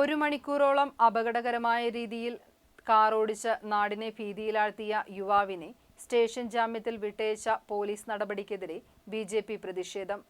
ഒരു മണിക്കൂറോളം അപകടകരമായ രീതിയിൽ കാർ ഓടിച്ച് നാടിനെ ഭീതിയിലാഴ്ത്തിയ യുവാവിനെ സ്റ്റേഷൻ ജാമ്യത്തിൽ വിട്ടയച്ച പോലീസ് നടപടിക്കെതിരെ ബി ജെ പി പ്രതിഷേധം.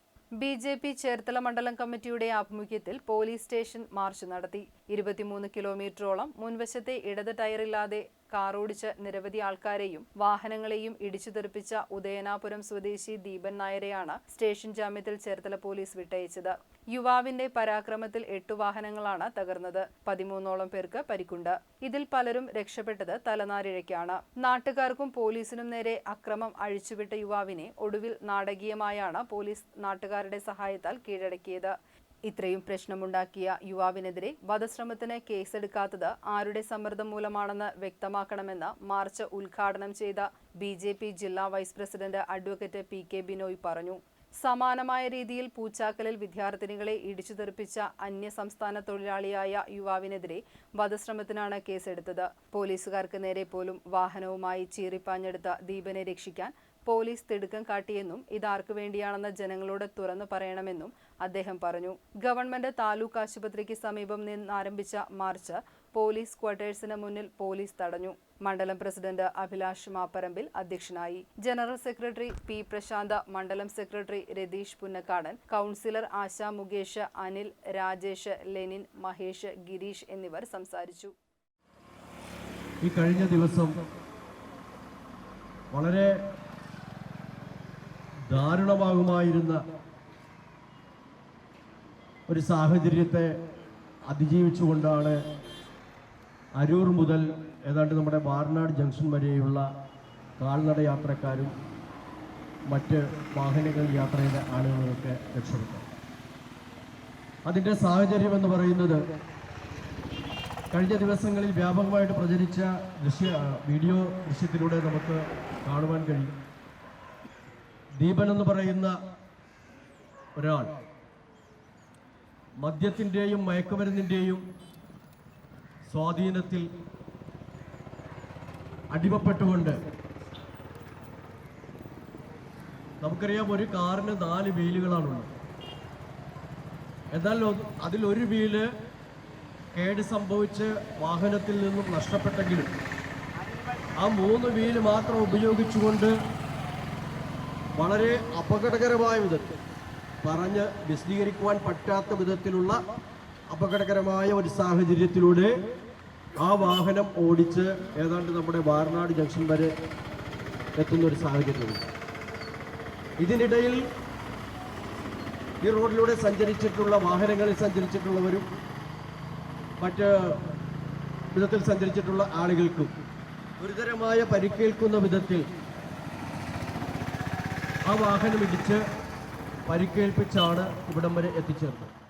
ബി ജെ പി ചേർത്തല മണ്ഡലം കമ്മിറ്റിയുടെ ആഭിമുഖ്യത്തിൽ പോലീസ് സ്റ്റേഷൻ മാർച്ച് നടത്തി. ഇരുപത്തിമൂന്ന് കിലോമീറ്ററോളം മുൻവശത്തെ ഇടത് ടയറില്ലാതെ കാർ ഓടിച്ച് നിരവധി ആൾക്കാരെയും വാഹനങ്ങളെയും ഇടിച്ചു തെറിപ്പിച്ച ഉദയനാപുരം സ്വദേശി ദീപൻ നായരെയാണ് സ്റ്റേഷൻ ജാമ്യത്തിൽ ചേർത്തല പോലീസ് വിട്ടയച്ചത്. യുവാവിന്റെ പരാക്രമത്തിൽ എട്ടു വാഹനങ്ങളാണ് തകർന്നത്. പതിമൂന്നോളം പേർക്ക് പരിക്കുണ്ട്. ഇതിൽ പലരും രക്ഷപ്പെട്ടത് തലനാരിഴയ്ക്കാണ്. നാട്ടുകാർക്കും പോലീസിനും നേരെ അക്രമം അഴിച്ചുവിട്ട യുവാവിനെ ഒടുവിൽ നാടകീയമായാണ് പോലീസ് നാട്ടുകാരുടെ സഹായത്താൽ കീഴടക്കിയത്. ഇത്രയും പ്രശ്നമുണ്ടാക്കിയ യുവാവിനെതിരെ വധശ്രമത്തിന് കേസെടുക്കാത്തത് ആരുടെ സമ്മർദ്ദം മൂലമാണെന്ന് വ്യക്തമാക്കണമെന്ന് മാർച്ച് ഉദ്ഘാടനം ചെയ്ത ബി ജില്ലാ vice president advocate P K Binoy പറഞ്ഞു. സമാനമായ രീതിയിൽ പൂച്ചാക്കലിൽ വിദ്യാർത്ഥിനികളെ ഇടിച്ചു തെറിപ്പിച്ച അന്യസംസ്ഥാന തൊഴിലാളിയായ യുവാവിനെതിരെ വധശ്രമത്തിനാണ് കേസെടുത്തത്. പോലീസുകാർക്ക് നേരെ പോലും വാഹനവുമായി ചീറിപ്പാഞ്ഞെടുത്ത ദീപനെ രക്ഷിക്കാൻ പോലീസ് തിടുക്കം കാട്ടിയെന്നും ഇതാർക്കു വേണ്ടിയാണെന്ന് ജനങ്ങളോട് തുറന്നു പറയണമെന്നും അദ്ദേഹം പറഞ്ഞു. ഗവൺമെന്റ് താലൂക്ക് ആശുപത്രിക്ക് സമീപം നിന്നാരംഭിച്ച മാർച്ച് പോലീസ് ക്വാർട്ടേഴ്സിന് മുന്നിൽ പോലീസ് തടഞ്ഞു. മണ്ഡലം പ്രസിഡന്റ് അഭിലാഷ് മാപ്പറമ്പിൽ അധ്യക്ഷനായി. ജനറൽ സെക്രട്ടറി പി പ്രശാന്ത് മണ്ഡലം secretary Ratheesh Punnakkadan councillor Asha Mukesh Anil Rajesh Lenin Mahesh Girish എന്നിവർ സംസാരിച്ചു. ഈ കഴിഞ്ഞ ദിവസം വളരെ ദാരുണമാകുമായിരുന്ന ഒരു സാഹചര്യത്തെ അതിജീവിച്ചുകൊണ്ടാണ് അരൂർ മുതൽ ഏതാണ്ട് നമ്മുടെ വാർനാട് ജംഗ്ഷൻ വരെയുള്ള കാൽനട യാത്രക്കാരും മറ്റ് വാഹനങ്ങൾ യാത്ര ചെയ്ത ആളുകളൊക്കെ രക്ഷപ്പെട്ടു അതിന്റെ സാഹചര്യം എന്ന് പറയുന്നത് കഴിഞ്ഞ ദിവസങ്ങളിൽ വ്യാപകമായിട്ട് പ്രചരിച്ച ദൃശ്യ വീഡിയോ ദൃശ്യത്തിലൂടെ നമുക്ക് കാണുവാൻ കഴിയും. ദീപൻ എന്ന് പറയുന്ന ഒരാൾ. മദ്യത്തിന്റെയും മയക്കുമരുന്നിന്റെയും സ്വാധീനത്തിൽ അടിമപ്പെട്ടുകൊണ്ട് നമുക്കറിയാം ഒരു കാറിന് നാല് വീലുകളാണുള്ളത്. എന്നാൽ അതിലൊരു വീൽ കേട് സംഭവിച്ച് വാഹനത്തിൽ നിന്നും നഷ്ടപ്പെട്ടെങ്കിലും ആ മൂന്ന് വീൽ മാത്രം ഉപയോഗിച്ചുകൊണ്ട് വളരെ അപകടകരമായ വിധത്തിൽ പറഞ്ഞ് വിശദീകരിക്കുവാൻ പറ്റാത്ത വിധത്തിലുള്ള അപകടകരമായ ഒരു സാഹചര്യത്തിലൂടെ ആ വാഹനം ഓടിച്ച് ഏതാണ്ട് നമ്മുടെ വാർനാട് ജംഗ്ഷൻ വരെ എത്തുന്ന ഒരു സാഹചര്യമുണ്ട്. ഇതിനിടയിൽ ഈ റോഡിലൂടെ സഞ്ചരിച്ചിട്ടുള്ള വാഹനങ്ങളിൽ സഞ്ചരിച്ചിട്ടുള്ളവരും മറ്റ് വിധത്തിൽ സഞ്ചരിച്ചിട്ടുള്ള ആളുകൾക്കും ഗുരുതരമായ പരിക്കേൽക്കുന്ന വിധത്തിൽ ആ വാഹനം ഇടിച്ച് പരിക്കേൽപ്പിച്ചാണ് ഇവിടം വരെ എത്തിച്ചേർന്നത്.